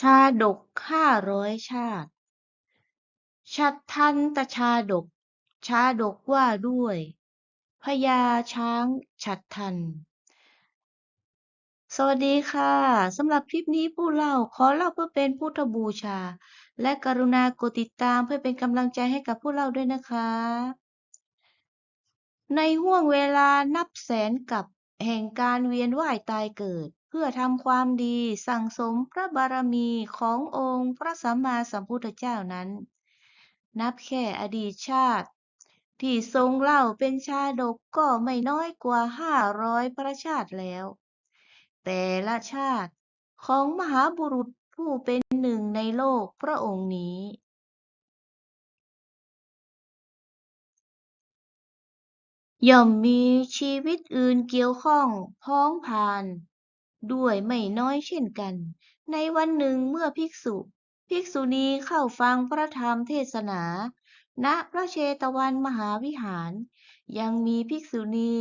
ชาดกห้าร้อยชาติ ชัดทันตชาดก ชาดกว่าด้วยพญาช้างฉัตรทัน สวัสดีค่ะสำหรับคลิปนี้ผู้เล่าขอเล่าเพื่อเป็นพุทธบูชา และกรุณากดติดตามเพื่อเป็นกำลังใจให้กับผู้เล่าด้วยนะคะ ในห่วงเวลานับแสนกับแห่งการเวียนว่ายตายเกิด พื่อทำความดีสั่งสมพระบารมีขององค์พระสัมมาสัมพุทธเจ้านั้น นับแค่อดีตชาติ ที่ทรงเล่าเป็นชาดกก็ไม่น้อยกว่าห้าร้อยพระชาติแล้ว แต่ละชาติของมหาบุรุษผู้เป็นหนึ่งในโลกพระองค์นี้ ย่อมมีชีวิตอื่นเกี่ยวข้องพ้องผ่าน ด้วยไม่น้อยเช่นกัน ในวันหนึ่งเมื่อภิกษุ ภิกษุณีเข้าฟังพระธรรมเทศนา ณพระเชตวันมหาวิหาร ยังมีภิกษุณี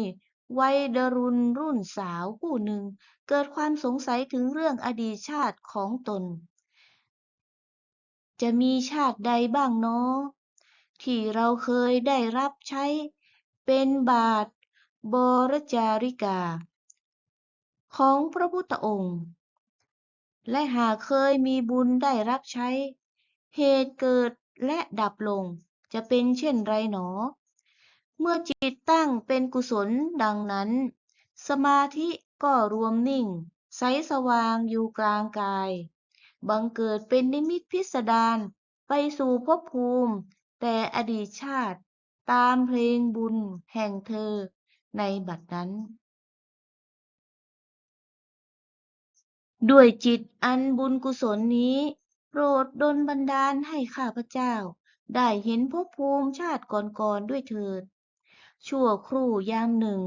วัยดรุณรุ่นสาวผู้หนึ่ง เกิดความสงสัยถึงเรื่องอดีตชาติของตน จะมีชาติใดบ้างเนาะที่เราเคยได้รับใช้เป็นบาทบรจาริกา ของพระพุทธองค์ และหากเคยมีบุญได้รับใช้ เหตุเกิดและดับลงจะเป็นเช่นไรหนอ เมื่อจิตตั้งเป็นกุศลดังนั้น สมาธิก็รวมนิ่ง ใสสว่างอยู่กลางกาย บังเกิดเป็นนิมิตพิสดารไปสู่ภพภูมิ แต่อดีตชาติตามเพลงบุญแห่งเธอในบัดนั้น ด้วยจิตอันบุญกุศลนี้ โปรดดลบันดาลให้ข้าพเจ้า ได้เห็นภพภูมิชาติก่อนๆด้วยเถิด ชั่วครู่ยามหนึ่ง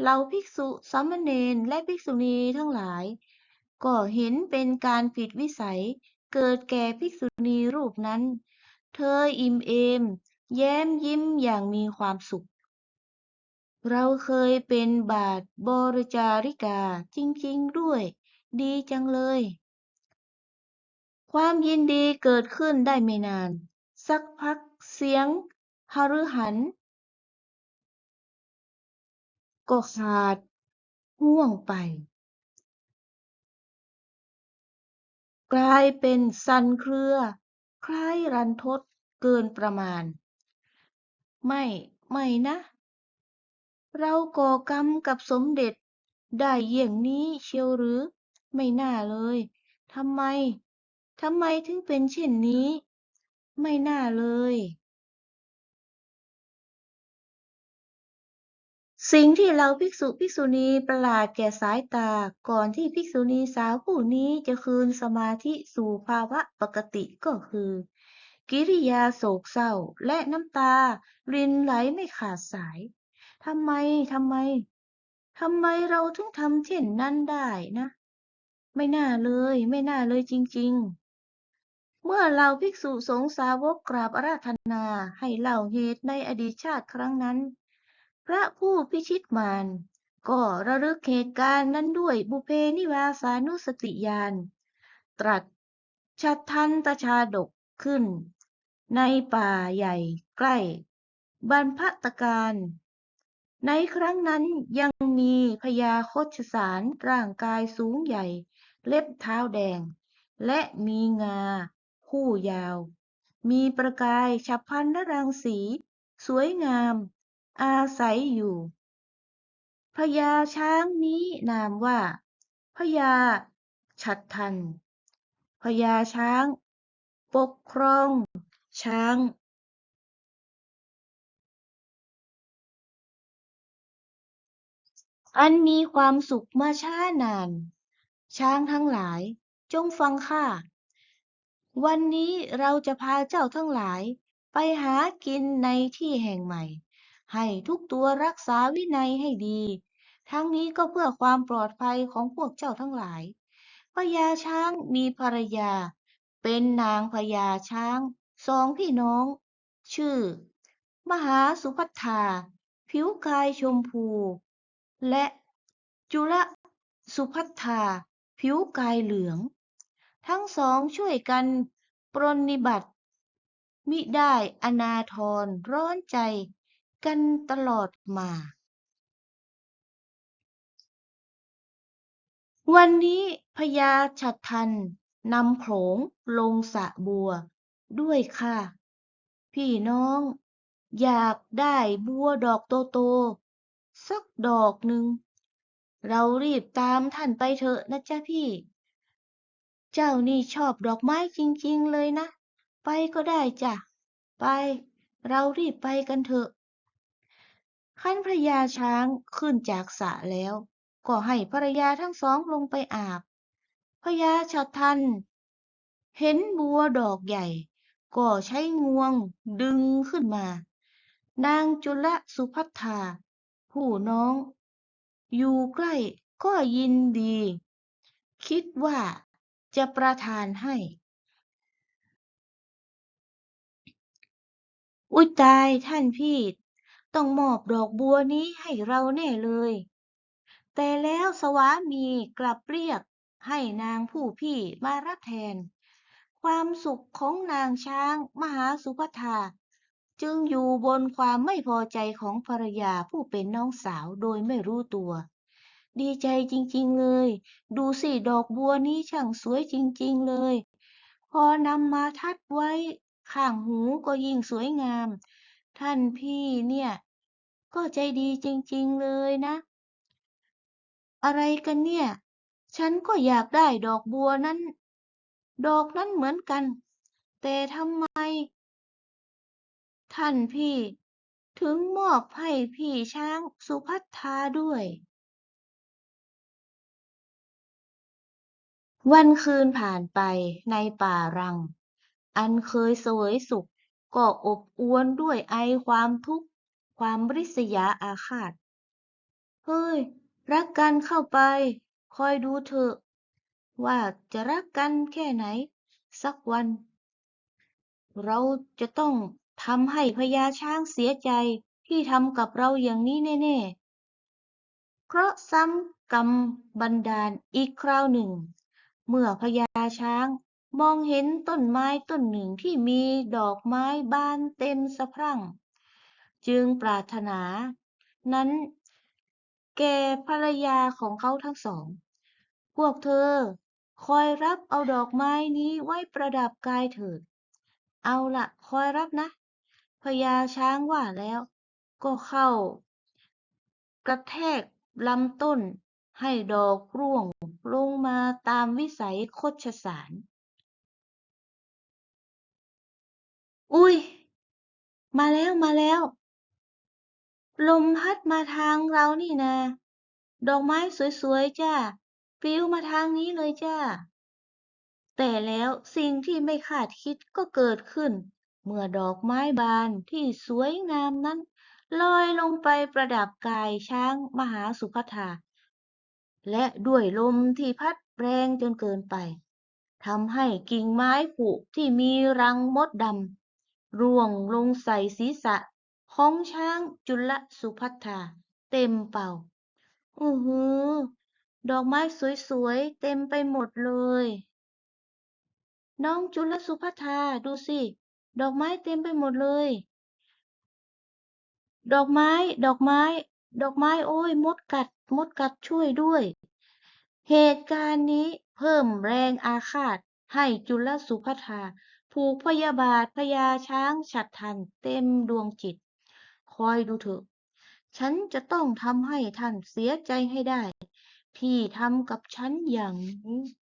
เหล่าภิกษุสามเณรและภิกษุณีทั้งหลาย ก็เห็นเป็นการผิดวิสัย เกิดแก่ภิกษุณีรูปนั้น เธออิ่มเอม แย้มยิ้มอย่างมีความสุขเราเคยเป็นบาทบริจาริกาจริง ๆ ด้วย ดีจังเลย ความยินดีเกิดขึ้นได้ไม่นาน สักพักเสียงหฤหันก็ขาดห่วงไป กลายเป็นสันเครือ คล้ายรันทดเกินประมาณ ไม่ ไม่นะ เราก่อกรรมกับสมเด็จได้เยี่ยงนี้เชียวหรือ ไม่น่าเลย ทำไม ทำไมถึงเป็นเช่นนี้ ไม่น่าเลย สิ่งที่เราภิกษุภิกษุณีประหลาดแก่สายตา ก่อนที่ภิกษุณีสาวผู้นี้จะคืนสมาธิสู่ภาวะปกติก็คือ กิริยาโศกเศร้าและน้ำตา รินไหลไม่ขาดสาย ทำไม ทำไมทำไมเราถึงทำเช่นนั้นได้นะ ไม่น่าเลย ไม่น่าเลยจริง ๆ เมื่อเราภิกษุสงฆ์สาวกกราบอาราธนาให้เล่าเหตุในอดีตชาติครั้งนั้น พระผู้พิชิตมารก็ระลึกเหตุการณ์นั้นด้วยบุเพนิวาสานุสติญาณตรัสชัดทันตชาดกขึ้น ในป่าใหญ่ใกล้ บรรพตการ ในครั้งนั้นยังมีพญาโคชสารร่างกายสูงใหญ่ เล็บเท้าแดง และมีงา คู่ยาว มีประกายฉับพลันและรังสี สวยงาม อาศัยอยู่พญาช้างนี้นามว่าพญาฉัตรทันพญาช้าง ปกครอง ช้าง อันมีความสุขมาช้านาน ช้างทั้งหลาย จงฟังข้า วันนี้เราจะพาเจ้าทั้งหลาย ไปหากินในที่แห่งใหม่ ให้ทุกตัวรักษาวินัยให้ดี ทั้งนี้ก็เพื่อความปลอดภัยของพวกเจ้าทั้งหลายพญาช้างมีภรรยา เป็นนางพญาช้างสองพี่น้อง ชื่อ มหาสุพัทธา ผิวกายชมพู และจุลสุพัทธา ผิวกายเหลือง ทั้งสองช่วยกันปรนนิบัติ มิได้อนาทรร้อนใจกันตลอดมา วันนี้พญาฉัตรทันนำโขลงลงสะบัวด้วยค่ะ พี่น้อง อยากได้บัวดอกโต ๆ สักดอกหนึ่ง เรารีบตามท่านไปเถอะนะจ๊ะพี่ เจ้านี่ชอบดอกไม้จริงๆเลยนะ ไปก็ได้จ้ะ ไป เรารีบไปกันเถอะขั้นพระยาช้างขึ้นจากสระแล้ว ก็ให้ภรรยาทั้งสองลงไปอาบพญาฉัตรทัน เห็นบัวดอกใหญ่ ก็ใช้งวงดึงขึ้นมา นางจุลสุพัทธาผู้น้อง อยู่ใกล้ก็ยินดี คิดว่าจะประทานให้ อุ๊ยตายท่านพี่ ต้องมอบดอกบัวนี้ให้เราแน่เลย แต่แล้วสวามีกลับเรียกให้นางผู้พี่มารับแทน ความสุขของนางช้างมหาสุภทา จึงอยู่บนความไม่พอใจของภรรยาผู้เป็นน้องสาวโดยไม่รู้ตัว ดีใจจริงๆเลย ดูสิดอกบัวนี้ช่างสวยจริงๆเลย พอนำมาทัดไว้ข้างหูก็ยิ่งสวยงาม ท่านพี่เนี่ย ก็ใจดีจริงๆเลยนะ อะไรกันเนี่ย ฉันก็อยากได้ดอกบัวนั้น ดอกนั้นเหมือนกัน แต่ทำไม ท่านพี่ ถึงมอบให้พี่ช้างสุพัทธาด้วย วันคืนผ่านไปในป่ารัง อันเคยเสวยสุข ก็อบอวลด้วยไอความทุกข์ ความริษยาอาฆาต เฮ้ย รักกันเข้าไป คอยดูเถอะ ว่าจะรักกันแค่ไหน สักวันเราจะต้อง ทำให้พญาช้างเสียใจที่ทำกับเราอย่างนี้แน่ๆ เคราะห์ซ้ำกรรมบันดาลอีกคราวหนึ่ง เมื่อพญาช้างมองเห็นต้นไม้ต้นหนึ่งที่มีดอกไม้บานเต็มสะพรั่ง จึงปรารถนา นั้น แก่ภรรยาของเขาทั้งสอง พวกเธอคอยรับเอาดอกไม้นี้ไว้ประดับกายเถิด เอาละคอยรับนะ พญาช้างว่าแล้ว ก็เข้า กระแทกลำต้นให้ดอกร่วงลงมาตามวิสัยโคชสาร อุ๊ยมาแล้วมาแล้ว ลมพัดมาทางเรานี่นาดอกไม้สวยๆ จ้าปลิวมาทางนี้เลยจ้า แต่แล้วสิ่งที่ไม่คาดคิดก็เกิดขึ้น เมื่อดอกไม้บานที่สวยงามนั้นลอยลงไปประดับกายช้างมหาสุภทา และด้วยลมที่พัดแรงจนเกินไปทำให้กิ่งไม้ผุที่มีรังมดดำร่วงลงใส่ศีรษะของช้างจุลสุพัทธาเต็มเป่าอือหือ ดอกไม้สวยๆ เต็มไปหมดเลย น้องจุลสุภัทธาดูสิ ดอกไม้เต็มไปหมดเลย ดอกไม้ ดอกไม้ ดอกไม้ โอ้ย มดกัด มดกัดช่วยด้วย เหตุการณ์นี้เพิ่มแรงอาฆาตให้จุลสุภธาผูกพยาบาทพญาช้างฉัตรทันเต็มดวงจิต คอยดูเถอะ ฉันจะต้องทำให้ท่านเสียใจให้ได้ ที่ทำกับฉันอย่างนี้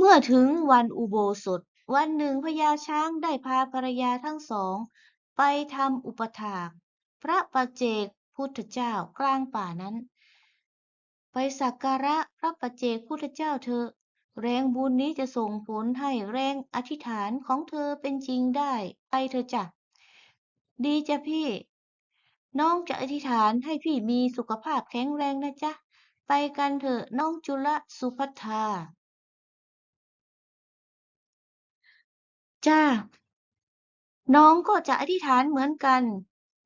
เมื่อถึงวันอุโบสถ วันหนึ่งพญาช้างได้พาภรรยาทั้งสอง ไปทำอุปถากพระปัจเจกพุทธเจ้ากลางป่านั้น ไปสักการะพระปัจเจกพุทธเจ้าเถอแรงบุญนี้จะส่งผลให้แรงอธิษฐานของเธอเป็นจริงได้ไปเถอจ้ะดีจ้ะพี่ น้องจะอธิษฐานให้พี่มีสุขภาพแข็งแรงนะจ๊ะ ไปกันเถอะน้องจุลสุภัทธา จ้าน้องก็จะอธิษฐานเหมือนกัน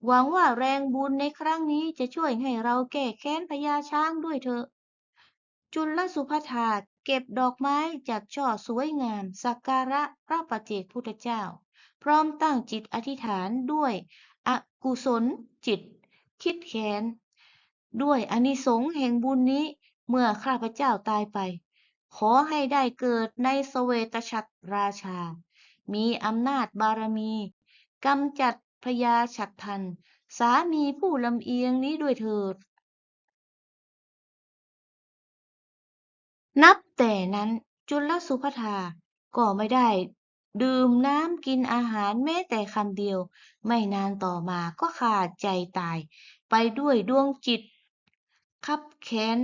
หวังว่าแรงบุญในครั้งนี้จะช่วยให้เราแก้แค้นพญาช้างด้วยเถอะ จุลสุภัทาเก็บดอกไม้จัดช่อสวยงาม สักการะพระปัจเจกพุทธเจ้า พร้อมตั้งจิตอธิษฐานด้วยอกุศลจิต คิดแค้นด้วยอานิสงส์แห่งบุญนี้เมื่อข้าพเจ้าตายไป ขอให้ได้เกิดในสเวตฉัตรราชา มีอำนาจบารมีกำจัดพญาฉัตรทัน สามีผู้ลำเอียงนี้ด้วยเถิด นับแต่นั้นจุลสุภทาก็ไม่ได้ ดื่มน้ำกินอาหารแม้แต่คำเดียว ไม่นานต่อมาก็ขาดใจตาย ไปด้วยดวงจิต คับแค้น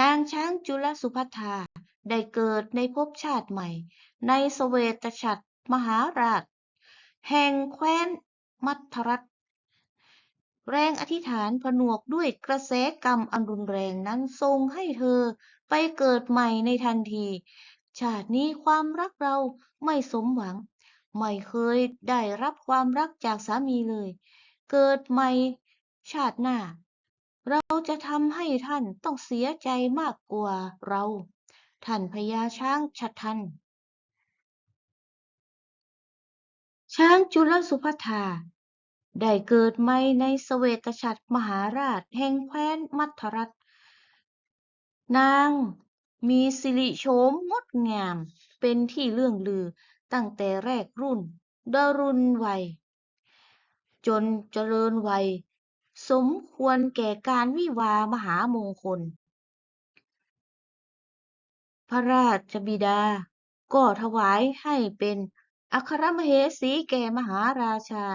นางช้างจุลสุภัทาได้เกิดในภพชาติใหม่ ในสเวตฉัตรมหาราช แห่งแคว้นมัทรัฐแรงอธิษฐานผนวกด้วยกระแสกรรมอันรุนแรงนั้นทรงให้เธอไปเกิดใหม่ในทันที ชาตินี้ความรักเราไม่สมหวัง ไม่เคยได้รับความรักจากสามีเลย เกิดใหม่ชาติหน้า เราจะทำให้ท่านต้องเสียใจมากกว่าเรา ท่านพญาช้างชัดทัน ช้างจุลสุภัทาได้เกิดใหม่ในสเวตฉัตรมหาราชแห่งแคว้นมัทรัฐนางมีสิริโฉมงดงาม เป็นที่เรื่องลือตั้งแต่แรกรุ่นดรุณวัย จนเจริญวัย สมควรแก่การวิวาห์มหามงคล พระราชบิดา ก็ถวายให้เป็นอัครมเหสีแก่มหาราชา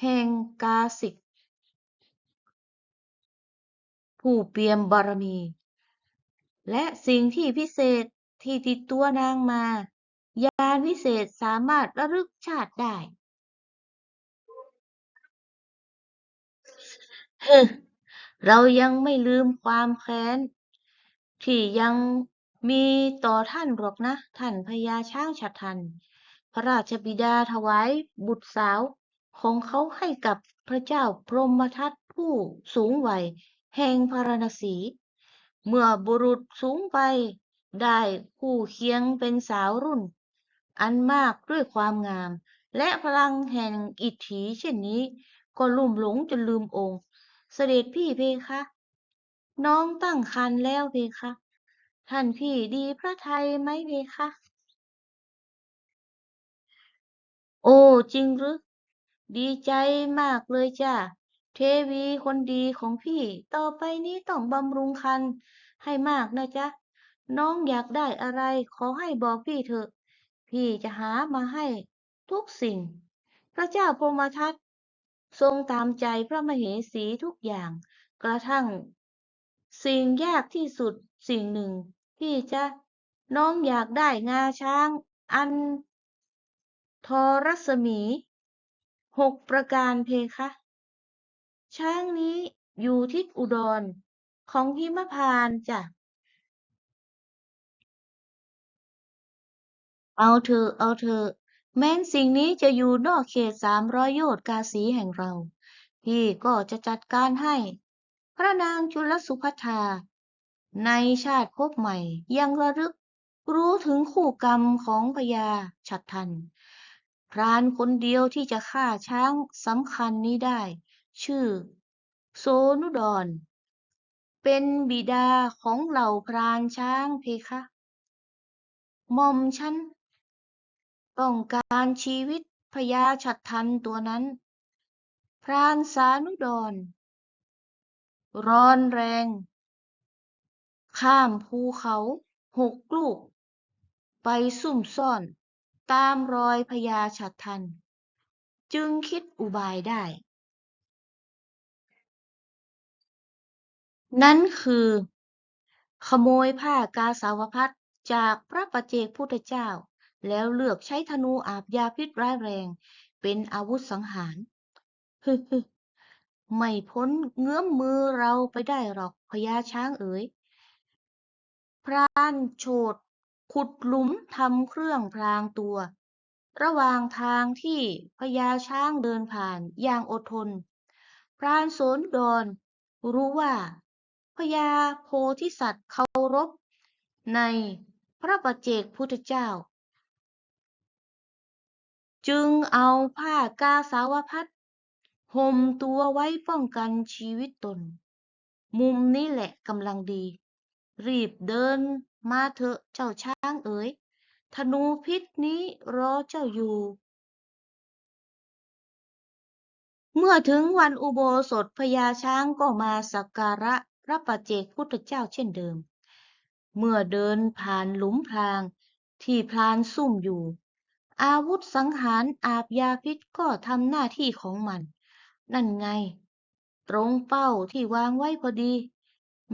แห่งกาสิก ผู้เปี่ยมบารมี และสิ่งที่พิเศษที่ติดตัวนางมายานวิเศษสามารถระลึกชาติได้ ฮึ เรายังไม่ลืมความแค้น ที่ยังมีต่อท่านหรอกนะ ท่านพญาช้างฉัตรทัน พระราชบิดาถวายบุตรสาวของเขาให้กับพระเจ้าพรหมทัตผู้สูงวัย แห่งพาราณสี เมื่อบุรุษสูงวัยได้คู่เคียงเป็นสาวรุ่น อันมากด้วยความงาม และพลังแห่งอิทธิเช่นนี้ ก็ลุ่มหลงจนลืมองค์ เสด็จพี่เพคะน้องตั้งครรภ์แล้วเพคะท่านพี่ดีพระทัยไหมเพคะโอ้จริงหรือ ดีใจมากเลยจ้าเทวีคนดีของพี่ ต่อไปนี้ต้องบำรุงครรภ์ให้มากนะจ๊ะ น้องอยากได้อะไรขอให้บอกพี่เถอะ พี่จะหามาให้ทุกสิ่ง พระเจ้าพรมทัต ทรงตามใจพระมเหสีทุกอย่าง กระทั่ง สิ่งยากที่สุดสิ่งหนึ่งพี่จะน้องอยากได้งาช้าง อัน ทอรัศมีหกประการเพคะ ช้างนี้อยู่ทิศอุดร ของหิมพานจ้ะเอาเถอะเอาเถอะ แม้นสิ่งนี้จะอยู่นอกเขตสามร้อยโยชน์กาสีแห่งเรา พี่ก็จะจัดการให้ พระนางจุลสุภัทาในชาติภพใหม่ยังระลึกรู้ถึงคู่กรรมของพญาฉัตรทัน พรานคนเดียวที่จะฆ่าช้างสำคัญนี้ได้ ชื่อโสนุดรเป็นบิดาของเหล่าพรานช้างเพคะหม่อมฉัน ต้องการชีวิตพญาฉัตรทันตัวนั้น พรานสานุดร ร้อนแรง ข้ามภูเขาหกลูก ไปซุ่มซ่อนตามรอยพญาฉัตรทัน จึงคิดอุบายได้ นั้นคือ ขโมยผ้ากาสาวพัดจากพระปัจเจกพุทธเจ้า แล้วเลือกใช้ธนูอาบยาพิษร้ายแรง เป็นอาวุธสังหารฮึฮึไม่พ้นเงื้อมมือเราไปได้หรอกพญาช้างเอ๋ย พรานโฉดขุดหลุมทำเครื่องพรางตัว ระหว่างทางที่พญาช้างเดินผ่านอย่างอดทน พรานโสนดรรู้ว่าพญาโพธิสัตว์เคารพในพระปัจเจกพุทธเจ้า จึงเอาผ้ากาสาวพัดห่มตัวไว้ป้องกันชีวิตตน มุมนี้แหละกำลังดี รีบเดินมาเถอะเจ้าช้างเอ๋ยธนูพิษนี้รอเจ้าอยู่ เมื่อถึงวันอุโบสถพญาช้างก็มาสักการะพระปัจเจกพุทธเจ้าเช่นเดิม เมื่อเดินผ่านหลุมพรางที่พรานซุ่มอยู่ อาวุธสังหารอาบยาพิษก็ทำหน้าที่ของมัน นั่นไง ตรงเป้าที่วางไว้พอดี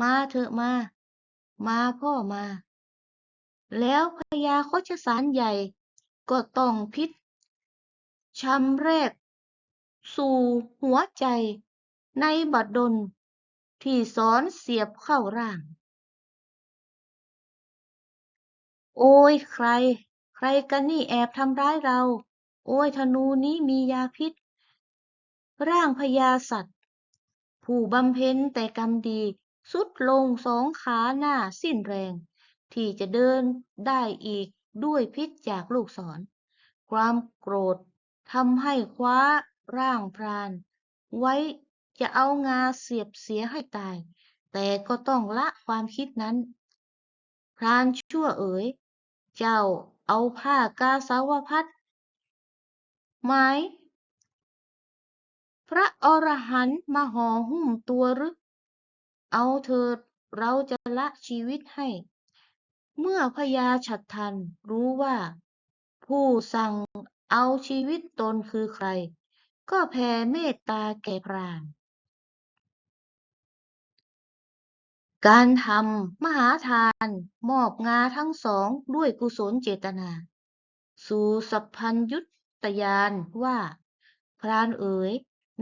มาเถอะมา มาพ่อมา แล้วพญาโคชสารใหญ่ก็ต้องพิษชำแรก สู่หัวใจ ในบัดดล ที่สอนเสียบเข้าร่าง โอ้ยใคร ใครกันนี่แอบทำร้ายเรา โอ้ยธนูนี้มียาพิษ ร่างพญาสัตว์ ผู้บำเพ็ญแต่กรรมดี สุดลงสองขาหน้าสิ้นแรง ที่จะเดินได้อีกด้วยพิษจากลูกศร ความโกรธทำให้คว้าร่างพราน ไว้จะเอางาเสียบเสียให้ตาย แต่ก็ต้องละความคิดนั้น พรานชั่วเอ๋ย เจ้า เอาผ้ากาสาวพัดไหม พระอรหันต์มาห่อหุ้มตัวหรือเอาเถิดเราจะละชีวิตให้ เมื่อพญาฉัตรทันรู้ว่า ผู้สั่งเอาชีวิตตนคือใคร ก็แผ่เมตตาแก่พราน การทำมหาทานมอบงาทั้งสองด้วยกุศลเจตนา สู่สัพพัญยุตยานว่า พรานเอ๋ย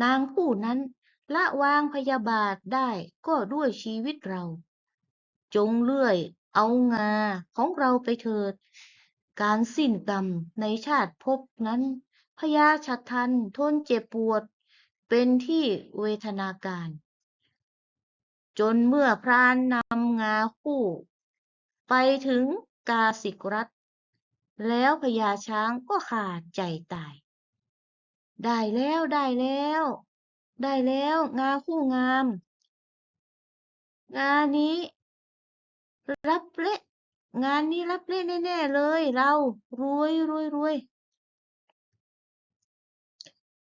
นางผู้นั้นละวางพยาบาทได้ก็ด้วยชีวิตเรา จงเลื่อยเอางาของเราไปเถิด การสิ้นกรรมในชาติภพนั้นพญาฉัตรทันทนเจ็บปวด เป็นที่เวทนาการ จนเมื่อพรานนำงาคู่ ไปถึงกาสิกรัฐแล้วพญาช้างก็ขาดใจตาย ได้แล้วได้แล้ว ได้แล้วงาคู่งาม งานนี้ รับเละงานนี้รับเละแน่ๆเลย เรารวยรวยรวย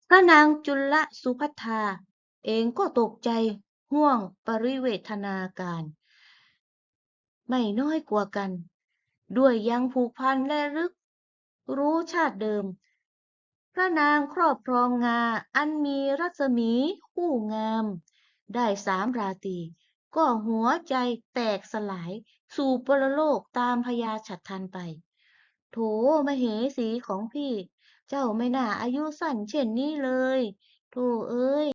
พระนางจุลสุภัททาเองก็ตกใจ ห่วงปริเวทนาการ ไม่น้อยกว่ากัน ด้วยยังผูกพันและลึก รู้ชาติเดิม พระนางครอบครองงาอันมีรัศมีคู่งาม ได้สามราตรีก็หัวใจแตกสลายสู่ปรโลกตามพญาฉัตรทันไป โถมเหสีของพี่ เจ้าไม่น่าอายุสั้นเช่นนี้เลย โถเอ้ย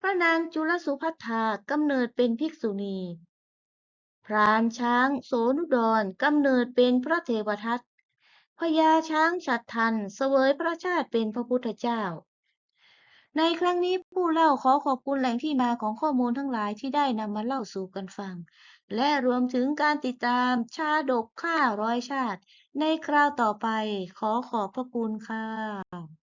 พระนางจุลสุภัททากำเนิดเป็นภิกษุณี พรานช้างโสนุดรกำเนิดเป็นพระเทวทัตพญาช้างฉัตรทันเสวยพระชาติเป็นพระพุทธเจ้า ในครั้งนี้ผู้เล่าขอขอบคุณแหล่งที่มาของข้อมูลทั้งหลายที่ได้นำมาเล่าสู่กันฟัง และรวมถึงการติดตามชาดกข้าร้อยชาติ ในคราวต่อไปขอขอบพระคุณค่ะ